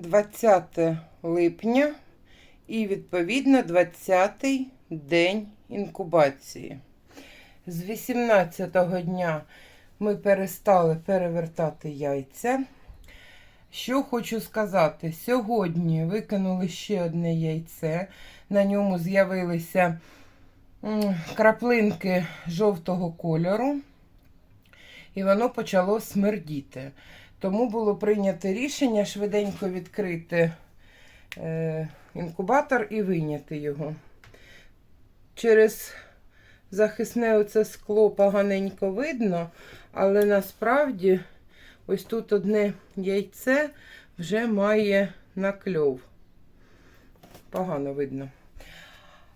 20 липня і, відповідно, 20-й день інкубації. З 18-го дня ми перестали перевертати яйця. Що хочу сказати, сьогодні викинули ще одне яйце. На ньому з'явилися краплинки жовтого кольору, і воно почало смердіти. Тому було прийнято рішення швиденько відкрити е, інкубатор і вийняти його. Через захисне оце скло поганенько видно, але насправді ось тут одне яйце вже має накльов. Погано видно.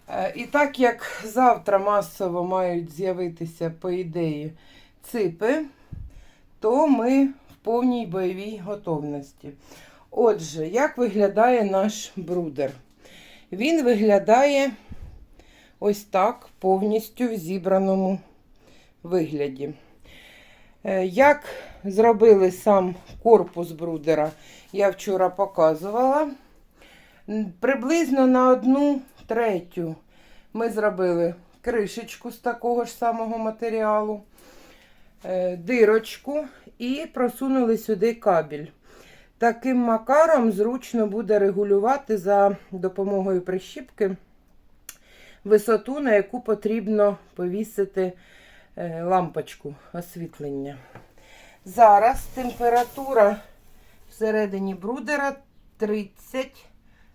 Е, І так як завтра масово мають з'явитися, по ідеї, ципи, то ми повній бойовій готовності. Отже, як виглядає наш брудер? Він виглядає ось так, повністю в зібраному вигляді. Е, Як зробили сам корпус брудера, я вчора показувала. Приблизно на одну третю ми зробили кришечку з такого ж самого матеріалу, дирочку і просунули сюди кабель. Таким макаром зручно буде регулювати за допомогою прищіпки висоту, на яку потрібно повісити е, лампочку освітлення. Зараз температура всередині брудера 30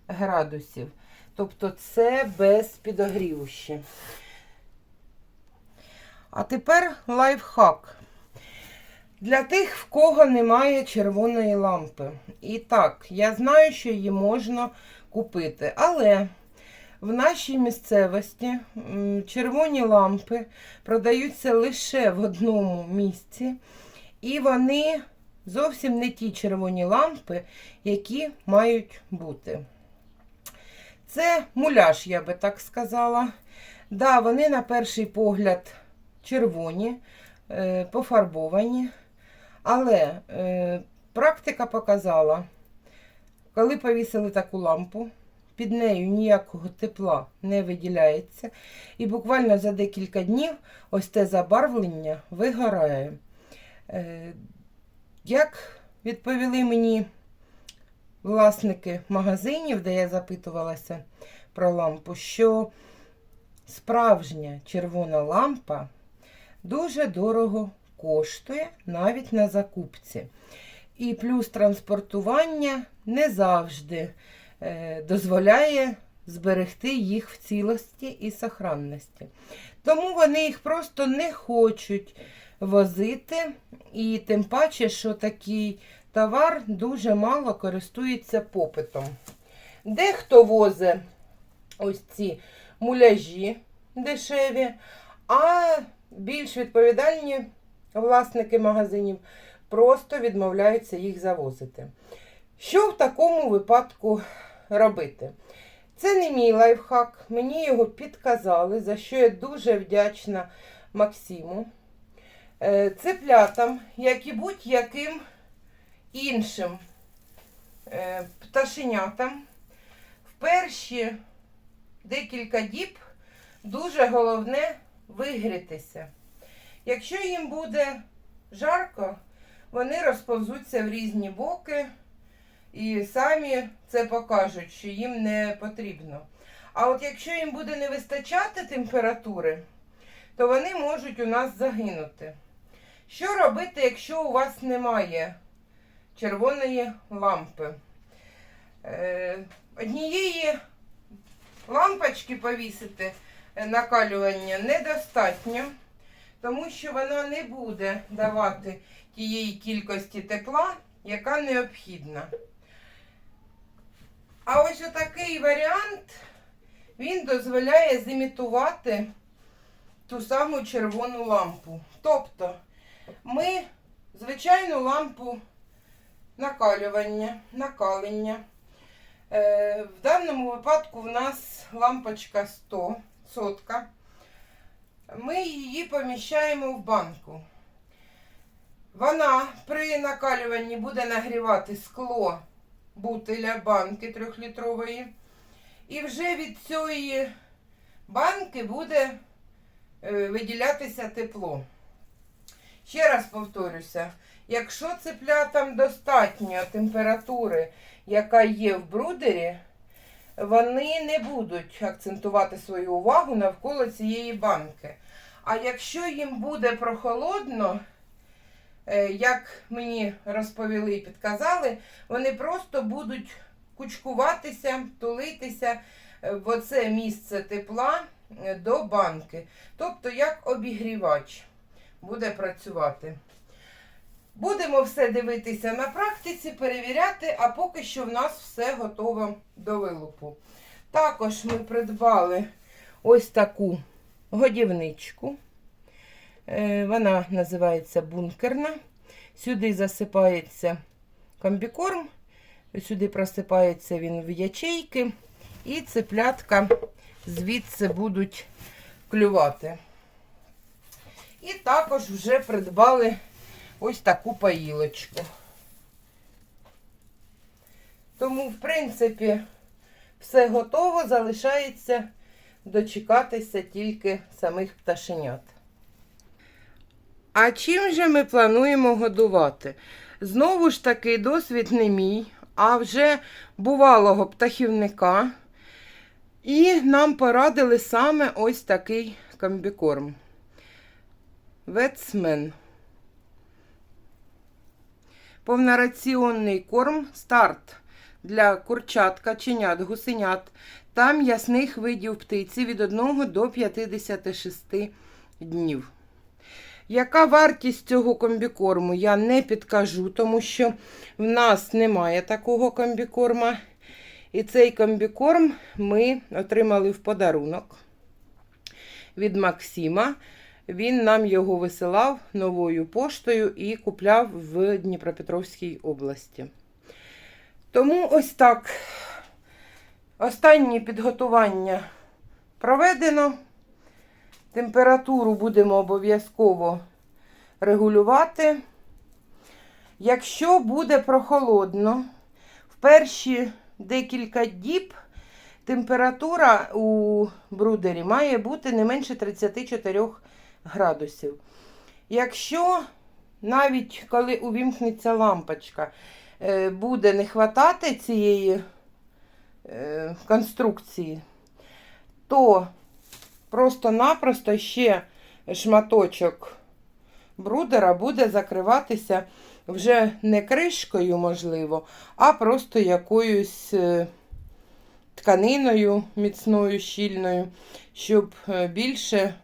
градусів. Тобто це без підогріву ще. А тепер лайфхак. Для тих, в кого немає червоної лампи. І так, я знаю, що її можна купити. Але в нашій місцевості червоні лампи продаються лише в одному місці. І вони зовсім не ті червоні лампи, які мають бути. Це муляж, я би так сказала. Да, вони на перший погляд червоні, е, пофарбовані. Але е, практика показала, коли повісили таку лампу, під нею ніякого тепла не виділяється. І буквально за декілька днів ось те забарвлення вигорає. Е, як відповіли мені власники магазинів, де я запитувалася про лампу, що справжня червона лампа дуже дорого коштує навіть на закупці. І плюс транспортування не завжди е, дозволяє зберегти їх в цілості і сохранності. Тому вони їх просто не хочуть возити, і тим паче, що такий товар дуже мало користується попитом. Дехто возить ось ці муляжі дешеві, а більш відповідальні власники магазинів просто відмовляються їх завозити. Що в такому випадку робити? Це не мій лайфхак, мені його підказали, за що я дуже вдячна Максиму. Е, Цеплятам, як і будь-яким іншим е, пташенятам, в перші декілька діб дуже головне вигрітися. Якщо їм буде жарко, вони розповзуться в різні боки і самі це покажуть, що їм не потрібно. А от якщо їм буде не вистачати температури, то вони можуть у нас загинути. Що робити, якщо у вас немає червоної лампи? Е, однієї лампочки повісити е, накалювання недостатньо тому що вона не буде давати тієї кількості тепла, яка необхідна. А ось отакий варіант, він дозволяє зімітувати ту саму червону лампу. Тобто ми звичайну лампу накалювання, накалення. Е, в даному випадку в нас лампочка 100 сотка ми її поміщаємо в банку. Вона при накалюванні буде нагрівати скло бутиля банки трьохлітрової. І вже від цієї банки буде е, виділятися тепло. Ще раз повторюся, якщо цеплятам достатньо температури, яка є в брудері, вони не будуть акцентувати свою увагу навколо цієї банки. А якщо їм буде прохолодно, е, як мені розповіли і підказали, вони просто будуть кучкуватися, тулитися е, в оце місце тепла е, до банки. Тобто як обігрівач буде працювати. Будемо все дивитися на практиці, перевіряти, а поки що в нас все готово до вилупу. Також ми придбали ось таку годівничку. Е, Вона називається бункерна. Сюди засипається комбікорм, сюди просипається він в ячейки, і цеплятка звідси будуть клювати. І також вже придбали ось таку поїлочку. Тому, в принципі, все готово, залишається дочекатися тільки самих пташенят. А чим же ми плануємо годувати? Знову ж таки, досвід не мій, а вже бувалого птахівника. І нам порадили саме ось такий комбікорм. Ветсмен. Повнораціонний корм старт для курчат, каченят, гусенят та м'ясних видів птиці від 1 до 56 днів. Яка вартість цього комбікорму? Я не підкажу, тому що в нас немає такого комбікорма. І цей комбікорм ми отримали в подарунок від Максима. Він нам його висилав новою поштою і купляв в Дніпропетровській області. Тому ось так. Останнє підготування проведено. Температуру будемо обов'язково регулювати. Якщо буде прохолодно, в перші декілька діб температура у брудері має бути не менше 34 градусів. Якщо навіть коли увімкнеться лампочка, е, буде не хватати цієї е, конструкції, то просто-напросто ще шматочок брудера буде закриватися вже не кришкою, можливо, а просто якоюсь е, тканиною міцною, щільною, щоб більше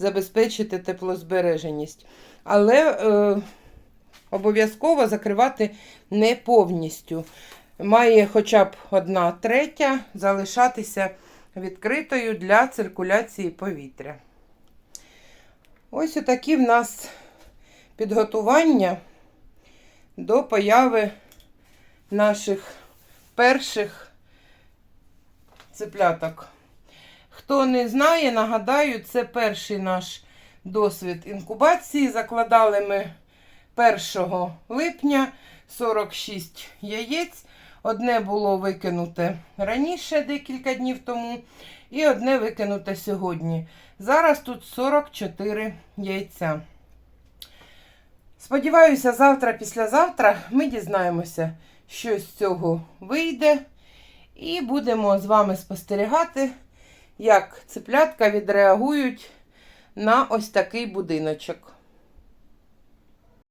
забезпечити теплозбереженість. Але е, обов'язково закривати не повністю. Має хоча б одна третя залишатися відкритою для циркуляції повітря. Ось отакі в нас підготування до появи наших перших цепляток. Хто не знає, нагадаю, це перший наш досвід інкубації. Закладали ми 1 липня 46 яєць. Одне було викинуте раніше, декілька днів тому, і одне викинуте сьогодні. Зараз тут 44 яйця. Сподіваюся, завтра, післязавтра ми дізнаємося, що з цього вийде. І будемо з вами спостерігати, як цеплятка відреагують на ось такий будиночок.